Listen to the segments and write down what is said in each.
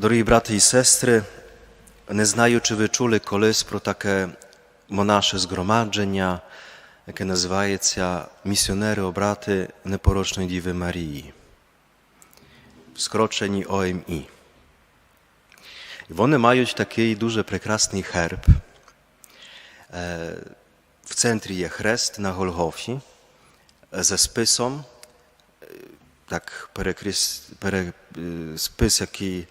Drodzy bracia i sestry, nie znają, czy wyczuli czuli pro takie monasze zgromadzenia, jakie nazywają się misjonery obraty Nieporocznej Dziewy Marii, skroczeni OMI. I one mają taki duży, piękny herb. E, w centrum jest chrest na Holhofi e, ze spisem, tak e, spys, jaki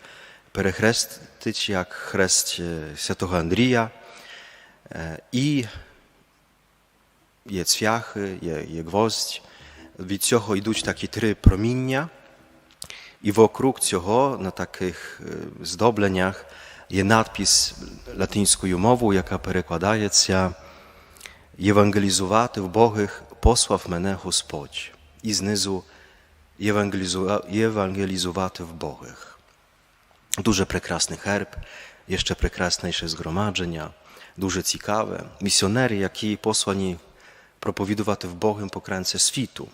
перехрестить як хрест святого Андрія. І є цвяхи, є, є гвоздь. Від цього йдуть такі три проміння, і вокруг цього на таких здобленнях є надпис латинською мовою, яка перекладається Євангелізувати вбогих послав мене Господь. І знизу євангелізувати вбогих. Дуже прекрасний герб, jeszcze прекрасніше згромадження, дуже цікаве. Місіонери, які послані проповідувати в Богом по кранці світу.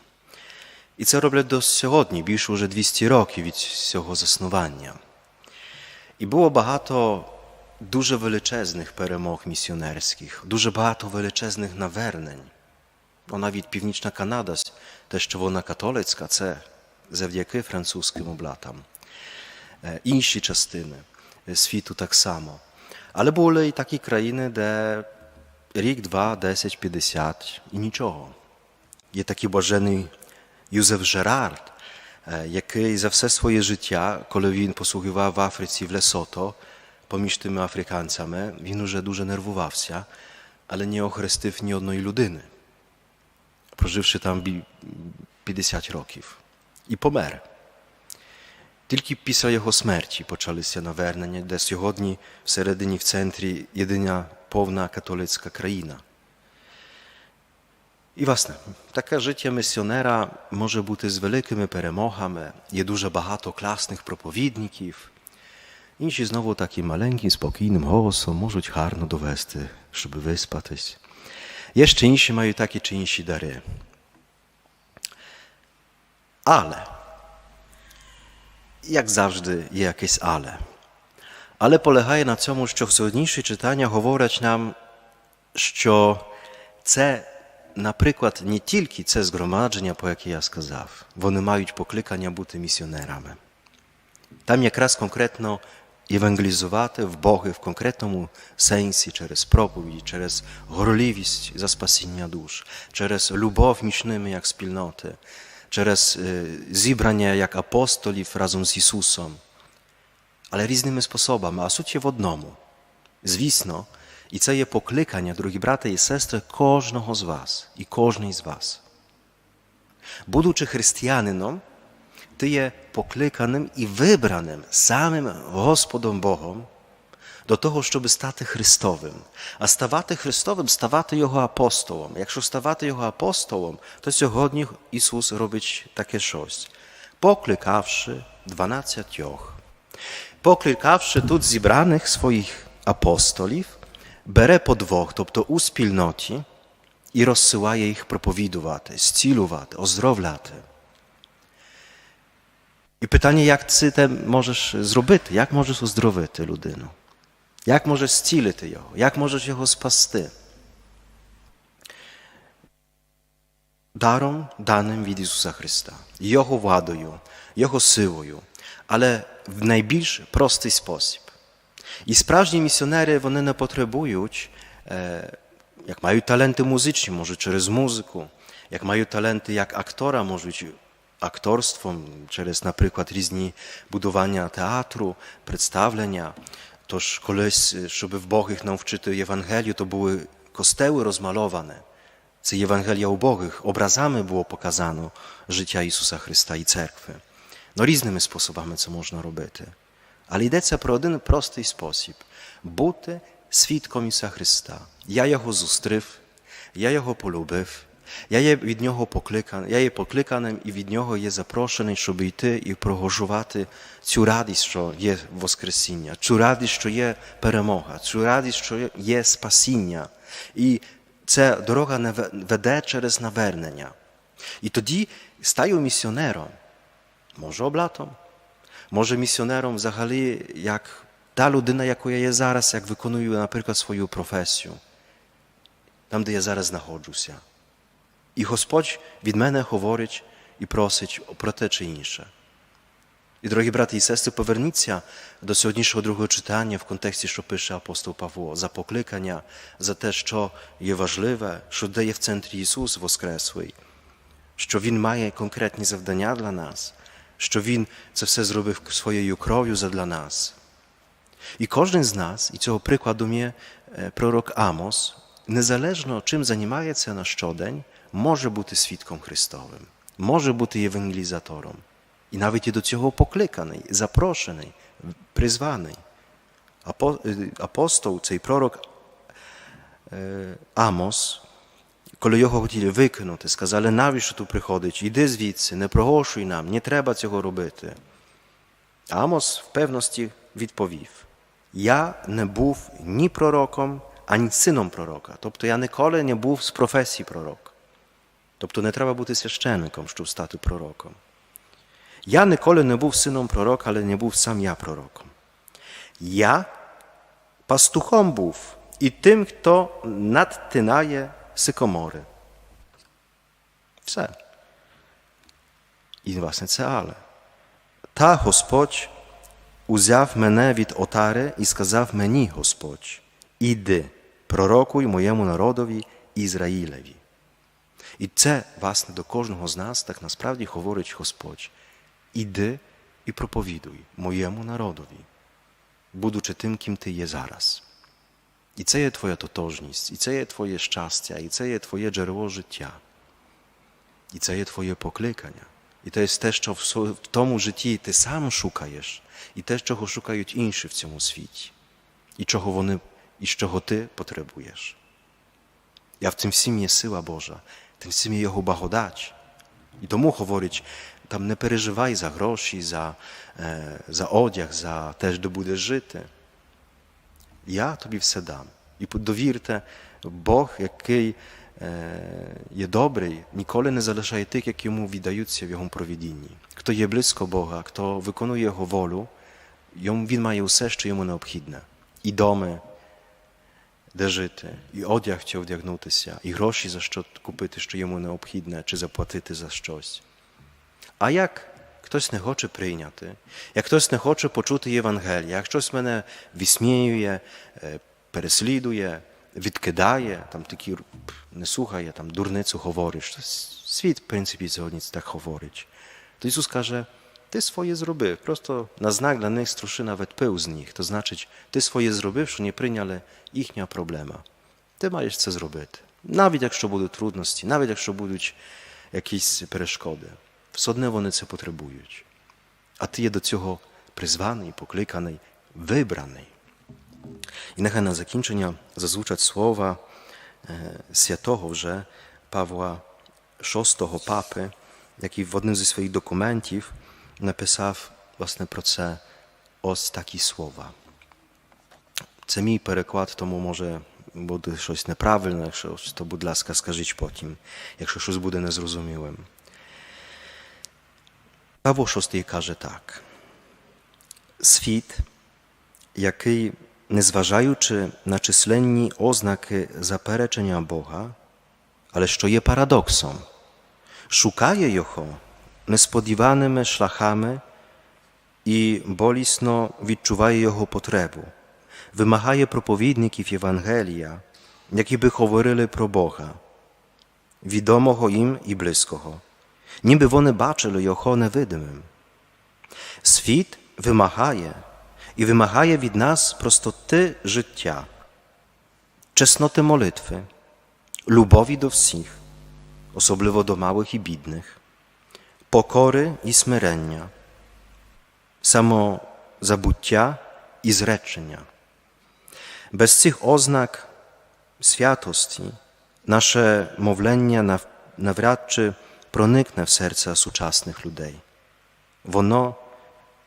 І це роблять до сьогодні, більше вже 200 років від цього заснування. І було багато дуже величезних перемог місіонерських, дуже багато величезних навернень. Бо навіть Північна Канада, те, що вона католицька, це завдяки французьким облатам. inszej części świata tak samo. Ale były i takie kraje, gdzie rok, dwa, dziesięć, pięćdziesiąt i niczego. Jest taki bożeny Józef Gerard, e, jaki za wszystkie swoje życie, kiedy on w Afryce, w Lesoto, pomiędzy tymi Afrykańcami, on już dużo nerwował ale nie ochrystył ni jednej ludyny. Prożywszy tam 50 roków i pomer. Тільки після його смерті почалися навернення, де сьогодні всередині в центрі єдина повна католицька країна. І власне, таке життя місіонера може бути з великими перемогами, є дуже багато класних проповідників. Інші знову таким маленьким, спокійним голосом можуть гарно довести, щоб виспатись. Jeszcze inni mają takie czy inne dary. Ale jak завжди, є якесь але. Але полягає на цьому, що сьогоднішнє читання говорить нам, що це, наприклад, не тільки це згромадження, про яке я сказав, вони мають покликання бути місіонерами. Там якраз конкретно євангелізувати в Боги в конкретному сенсі через проповіді, через горливість за спасіння душ, через любов між ними як спільноти. через зібрання як апостолів разом з Ісусом, але різними способами, а суть є в одному. Звісно, і це є покликання, дорогі брати і сестри, кожного з вас і кожний з вас. Будучи християнином, ти є покликаним і вибраним самим Господом Богом do tego, żeby stać Chrystowym. A stawate Chrystowym, stawać Jego apostołom. Jak się stawać Jego apostołom, to cogodnie Jezus robić takie coś. Poklikawszy dwanaciat joch. Poklikawszy tu zibranych swoich apostolów, bere podwoch, dwóch, to to uspilnoci, i rozsyłaje ich propowidowate, zcilowate, ozdrowlate. I pytanie, jak ty te możesz zrobić? Jak możesz ozdrowić tę ludynę? No? Як можеш зцілити його? Як можеш його спасти? Даром даним від Ісуса Христа, Його вадою, Його силою, але в найбільш простий спосіб. І справжні місіонери вони не потребують, е, як мають таленти музичні, можуть через музику, як мають таленти як актора, можуть акторством, через, наприклад, різні будування театру, представлення. Тож колись, е, щоби вбогих нам вчити Євангелію, то були костели розмальовані. Це Євангелія убогих, образами було показано життя Ісуса Христа і церкви. No, ну, різними способами це можна робити. Але йдеться про один простий спосіб бути свідком Ісуса Христа. Я його зустрів, я його полюбив, я є від нього покликаний, я є покликаним і від нього є запрошений, щоб йти і прогожувати цю радість, що є Воскресіння, цю радість, що є перемога, цю радість, що є спасіння. І ця дорога веде через навернення. І тоді стаю місіонером, може облатом, може місіонером взагалі, як та людина, яку я є зараз, як виконую, наприклад, свою професію, там, де я зараз знаходжуся. І Господь від мене говорить і просить про те чи інше. І, дорогі брати і сестри, поверніться до сьогоднішнього другого читання в контексті, що пише апостол Павло, за покликання, за те, що є важливе, що дає в центрі Ісус Воскреслий, що Він має конкретні завдання для нас, що Він це все зробив своєю кров'ю задля нас. І кожен з нас, і цього прикладом є пророк Амос, незалежно чим займається на щодень, може бути свідком Христовим, може бути євангелізатором. І навіть і до цього покликаний, запрошений, призваний. Е, апостол, цей пророк е, Амос, коли його хотіли викинути, сказали, навіщо тут приходить, Іди звідси, не прогошуй нам, не треба цього робити. Амос в певності відповів: Я не був ні пророком, ані сином пророка. Тобто я ніколи не був з професії пророка. Тобто не треба бути священником, щоб стати пророком. Я ніколи не був сином пророка, але не був сам я пророком. Я пастухом був і тим, хто надтинає сикомори. Все. І власне це але. Та Господь узяв мене від отари і сказав мені Господь: Іди, пророкуй моєму народові Ізраїлеві. І це, власне, до кожного з нас так насправді говорить Господь: іди і проповідуй моєму народові, будучи тим, ким ти є зараз. І це є Твоя тотожність, і це є Твоє щастя, і це є Твоє джерело життя, і це є Твоє покликання. І то jest те, що в тому житті ти сам шукаєш, і те, чого шукають інші в цьому світі, і чого вони, і чого ти потребуєш. Я в цим всім є сила Божа. Ти всім його благодать. І тому говорить, там не переживай за гроші, за е, за одяг, за те, де будеш жити. Я тобі все дам. І довірте, Бог, який е, є добрий, ніколи не залишає тих, які йому віддаються в його провідінні. Хто є близько Бога, хто виконує його волю, він має усе, що йому необхідне. І доми, де жити, і одяг чи одягнутися, і гроші за що купити, що йому необхідне, чи заплатити за щось. А як хтось не хоче прийняти, як хтось не хоче почути Євангелія, як хтось мене вісміює, е, переслідує, відкидає, там такі не слухає, там дурницю говориш, світ, в принципі, сьогодні так говорить, то Ісус каже, Ty swoje zroby, prosto na znak dla nich struszy nawet pył z nich. To znaczy, ty swoje zrobywszy nie pryń, ale ich nie ma problema. Ty masz co zrobić. Nawet jak jeszcze będą trudności, nawet jak jeszcze będą jakieś przeszkody. Wsodne one co potrzebują. A ty je do tego przyzwany, poklikany, wybrany. I niech na zakończenie zazwyczaj słowa e, Światowo, że Pawła VI papy, jaki w jednym ze swoich dokumentów, napisał właśnie pro se os taki słowa. Chce mi przekład tomu może bude coś nieprawilne, to bud laska skażyć po tym, jak się coś bude niezrozumiałym. Paweł VI każe tak. Świt, jaki niezważający na czyslenni oznaki zapereczenia Boga, ale co je paradoksom, szukaje Jocho несподіваними шляхами і болісно відчуває його потребу, вимагає проповідників Євангелія, які би говорили про Бога, відомого їм і близького, ніби вони бачили його невидимим. Світ вимагає і вимагає від нас простоти життя, чесноти молитви, любові до всіх, особливо до малих і бідних pokory i smyrenia, samo zabucia i zreczenia. Bez tych oznak światosti nasze mowlenia nawraczy pronykne w serca współczesnych ludzi. Wono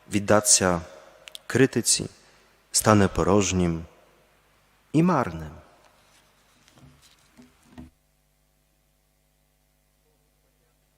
widacja krytycy stanę porożnym i marnym.